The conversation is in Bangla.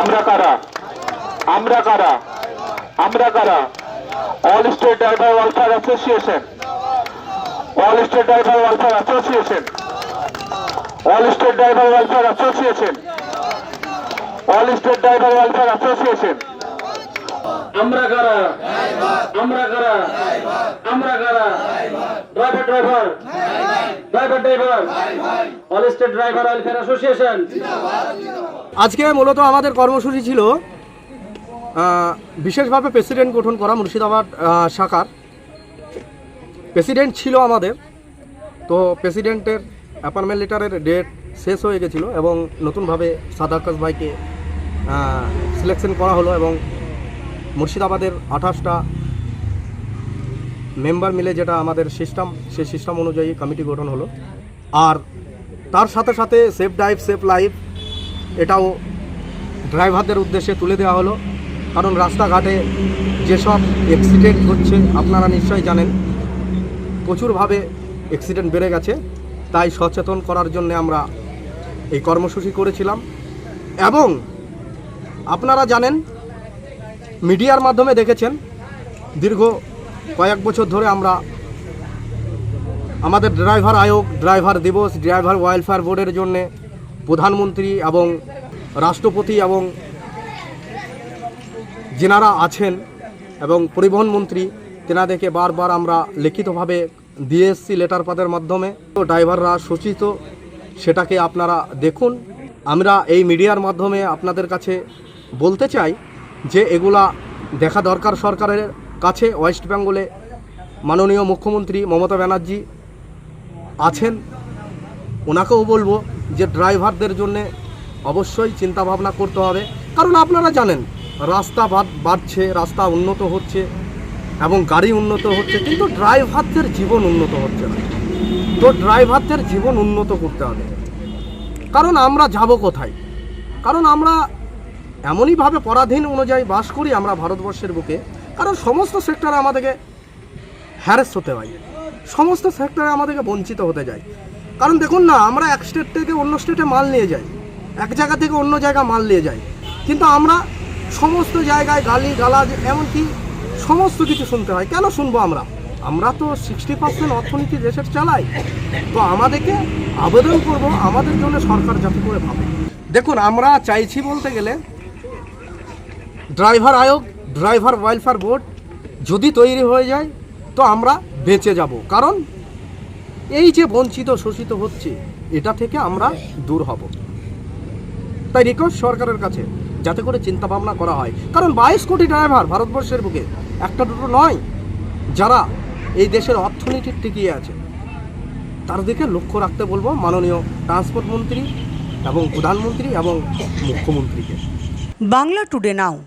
আমরা কারা? আমরা কারা? আমরা কারা? All state driver welfare association all state driver welfare association all state driver welfare association all state driver welfare association আমরা কারা? আমরা কারা? আমরা কারা? Driver driver driver driver all state driver welfare association আজকে মূলত আমাদের কর্মসূচি ছিল বিশেষভাবে প্রেসিডেন্ট গঠন করা মুর্শিদাবাদ শাখার। প্রেসিডেন্ট ছিল আমাদের, তো প্রেসিডেন্টের অ্যাপয়েন্টমেন্ট লেটারের ডেট শেষ হয়ে গেছিল এবং নতুনভাবে সাদ আকাশ ভাইকে সিলেকশন করা হলো এবং মুর্শিদাবাদের আঠাশটা মেম্বার মিলে যেটা আমাদের সিস্টেম, সেই সিস্টেম অনুযায়ী কমিটি গঠন হলো। আর তার সাথে সাথে সেফ ড্রাইভ, সেফ লাইফ, এটাও ড্রাইভারদের উদ্দেশ্যে তুলে দেওয়া হলো। কারণ রাস্তাঘাটে যেসব অ্যাক্সিডেন্ট হচ্ছে, আপনারা নিশ্চয়ই জানেন, প্রচুরভাবে অ্যাক্সিডেন্ট বেড়ে গেছে। তাই সচেতন করার জন্য আমরা এই কর্মসূচি করেছিলাম। এবং আপনারা জানেন মিডিয়ার মাধ্যমে দেখেছেন, দীর্ঘ কয়েক বছর ধরে আমরা আমাদের ড্রাইভার আয়োগ, ড্রাইভার দিবস, ড্রাইভার ওয়েলফেয়ার বোর্ডের জন্য প্রধানমন্ত্রী এবং রাষ্ট্রপতি এবং যেনারা আছেন এবং পরিবহন মন্ত্রী, তেনাদেরকে বারবার আমরা লিখিতভাবে দিয়ে এসছি লেটার পাদের মাধ্যমে। তো ড্রাইভাররা সূচিত, সেটাকে আপনারা দেখুন। আমরা এই মিডিয়ার মাধ্যমে আপনাদের কাছে বলতে চাই যে এগুলা দেখা দরকার সরকারের কাছে ওয়েস্ট বেঙ্গলে মাননীয় মুখ্যমন্ত্রী মমতা ব্যানার্জি আছেন। ওনাকেও বলব যে ড্রাইভারদের জন্য অবশ্যই চিন্তা ভাবনা করতে হবে। কারণ আপনারা জানেন, রাস্তা বাড়ছে, রাস্তা উন্নত হচ্ছে এবং গাড়ি উন্নত হচ্ছে, কিন্তু ড্রাইভারদের জীবন উন্নত হচ্ছে না। তো ড্রাইভারদের জীবন উন্নত করতে হবে। কারণ আমরা যাব কোথায়? কারণ আমরা এমনইভাবে পরাধীন অনুযায়ী বাস করি আমরা ভারতবর্ষের বুকে। কারণ সমস্ত সেক্টরে আমাদেরকে হ্যারেস হতে হয়। সমস্ত সেক্টরে আমাদেরকে বঞ্চিত হতে যায়। কারণ দেখুন না, আমরা এক স্টেট থেকে অন্য স্টেটে মাল নিয়ে যাই। এক জায়গা থেকে অন্য জায়গা মাল নিয়ে যাই। কিন্তু আমরা সমস্ত জায়গায় গালি, গালাজ, এমনকি সমস্ত কিছু শুনতে হয়। কেন শুনব আমরা? আমরা তো সিক্সটি পার্সেন্ট অর্থনীতি দেশের চালাই তো আমাদেরকে আবেদন করব, আমাদের জন্য সরকার যাতে করে ভাবে। দেখুন, আমরা চাইছি বলতে গেলে ড্রাইভার আয়োগ, ড্রাইভার ওয়েলফেয়ার বোর্ড যদি তৈরি হয়ে যায়, তো আমরা বেঁচে যাব। কারণ এই যে বঞ্চিত, শোষিত হচ্ছে, এটা থেকে আমরা দূর হব। তাই রিকোয়েস্ট সরকারের কাছে, যাতে করে চিন্তা ভাবনা করা হয়। কারণ বাইশ কোটি ড্রাইভার ভারতবর্ষের বুকে, একটা দুটো নয়, যারা এই দেশের অর্থনীতির টিকিয়ে আছে, তার দিকে লক্ষ্য রাখতে বলব মাননীয় ট্রান্সপোর্ট মন্ত্রী এবং প্রধানমন্ত্রী এবং মুখ্যমন্ত্রীকে। Bangla today now.